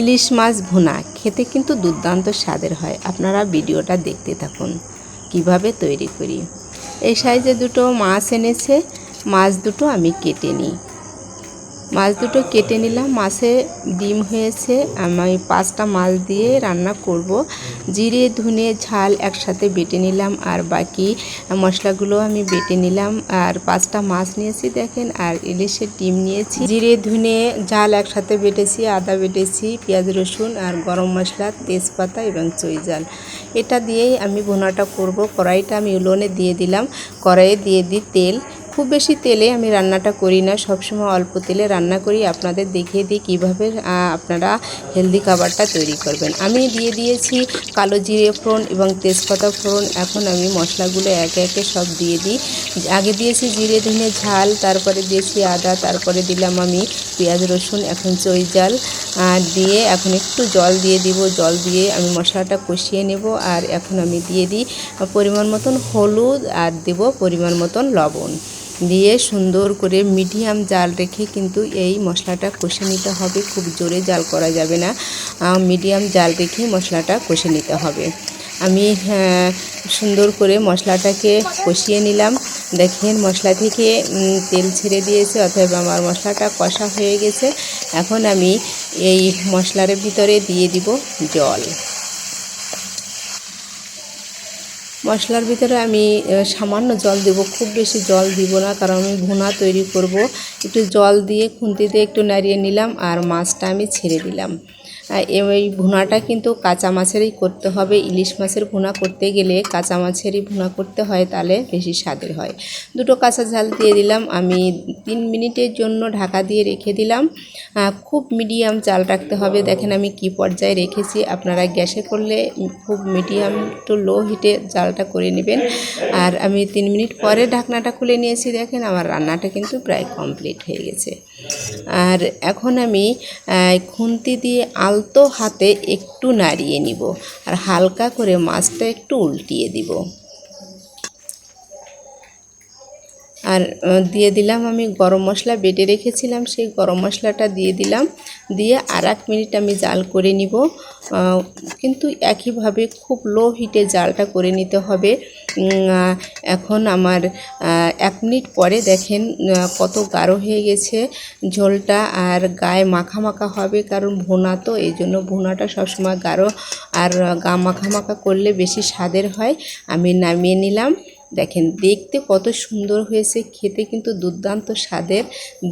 ইলিশ মাছ ভুনা খেতে কিন্তু দুর্দান্ত স্বাদের হয়। আপনারা ভিডিওটা দেখতে থাকুন, কীভাবে তৈরি করি। এই সাইজে দুটো মাছ এনেছে, মাছ দুটো আমি কেটে নিই। মাছ দুটো কেটে নিলাম। মাছে ডিম হয়েছে। আমি পাঁচটা মাছ দিয়ে রান্না করব। জিরে, ধুনে, ঝাল একসাথে বেটে নিলাম। আর বাকি মশলাগুলো আমি বেটে নিলাম। আর পাঁচটা মাছ নিয়েছি দেখেন। আর ইলিশের ডিম নিয়েছি। জিরে, ধুনে, ঝাল একসাথে বেটেছি, আদা বেটেছি, পেঁয়াজ, রসুন আর গরম মশলা, তেজপাতা এবং চৈজাল এটা দিয়েই আমি ভুনাটা করব। কড়াইটা আমি উলোনে দিয়ে দিলাম। কড়াইয়ে দিয়ে দিই তেল। খুব বেশি তেলে আমি রান্নাটা করি না, সবসময় অল্প তেলে রান্না করি। আপনাদের দেখিয়ে দিই কীভাবে আপনারা হেলদি খাবারটা তৈরি করবেন। আমি দিয়ে দিয়েছি কালো জিরে ফোড়ন এবং তেজপাতা ফোড়ন। এখন আমি মশলাগুলো একে একে সব দিয়ে দিই। আগে দিয়েছি জিরে, ধনে ঝাল, তারপরে দিয়েছি আদা, তারপরে দিলাম আমি পেঁয়াজ, রসুন, এখন চৈজাল জাল। দিয়ে এখন একটু জল দিয়ে দিব। জল দিয়ে আমি মশলাটা কষিয়ে নেব আর এখন আমি দিয়ে দিই পরিমাণ মতন হলুদ আর দেব পরিমাণ মতন লবণ। দিয়ে সুন্দর করে মিডিয়াম জাল রেখে কিন্তু এই মশলাটা কষে নিতে হবে। খুব জোরে জাল করা যাবে না। মিডিয়াম জাল রেখে মশলাটা কষে নিতে হবে। আমি সুন্দর করে মশলাটাকে কষিয়ে নিলাম। দেখেন মশলা থেকে তেল ছেড়ে দিয়েছে অথবা আমার মশলাটা কষা হয়ে গেছে। এখন আমি এই মশলার ভিতরে দিয়ে দিব জল। মশলার ভিতরে আমি সামান্য জল দেব, খুব বেশি জল দিব না, কারণ আমি ভুনা তৈরি করব। একটু জল দিয়ে খুন্তিতে একটু নাড়িয়ে নিলাম, আর মাছটা আমি ছেড়ে দিলাম। এই ভুনাটা কিন্তু কাঁচা মাছেরই করতে হবে। ইলিশ মাছের ভুনা করতে গেলে কাঁচা মাছেরই ভুনা করতে হয়, তাহলে বেশি স্বাদের হয়। দুটো কাঁচা ঝাল দিয়ে দিলাম, আমি তিন মিনিটের জন্য ঢাকা দিয়ে রেখে দিলাম। খুব মিডিয়াম চাল রাখতে হবে। দেখেন আমি কি পর্যায়ে রেখেছি, আপনারা গ্যাসে করলে খুব মিডিয়াম টু লো হিটে জালটা করে নেবেন। আর আমি তিন মিনিট পরে ঢাকনাটা খুলে নিয়েছি, দেখেন আমার রান্নাটা কিন্তু প্রায় কমপ্লিট হয়ে গেছে। আর এখন আমি খুন্তি দিয়ে আলতো হাতে একটু নাড়িয়ে নিব আর হালকা করে মাছটা একটু উল্টিয়ে দিব। আর দিয়ে দিলাম আমি গরম মশলা বেটে রেখেছিলাম, সেই গরম মশলাটা দিয়ে দিলাম। দিয়ে আর এক মিনিট আমি জাল করে নিব। কিন্তু একইভাবে খুব লো হিটে জালটা করে নিতে হবে। এখন আমার এক মিনিট পরে দেখেন কত গাঢ় হয়ে গেছে ঝোলটা আর গায়ে মাখা মাখা হবে কারণ ভোনা তো, এই জন্য ভুনাটা সবসময় গাঢ় আর গা মাখা মাখা করলে বেশি স্বাদের হয়। আমি নামিয়ে নিলাম। দেখেন, দেখতে কত সুন্দর হয়েছে, খেতে কিন্তু দুর্দান্ত স্বাদের।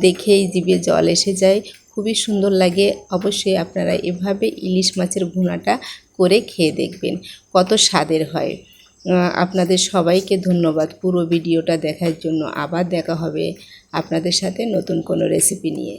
দেখেই জিভে জল এসে যায়, খুবই সুন্দর লাগে। অবশ্যই আপনারা এভাবে ইলিশ মাছের ভুনাটা করে খেয়ে দেখবেন, কত স্বাদের হয়। আপনাদের সবাইকে ধন্যবাদ। পুরো ভিডিওটা দেখার জন্য আবার দেখা হবে আপনাদের সাথে নতুন কোনো রেসিপি নিয়ে।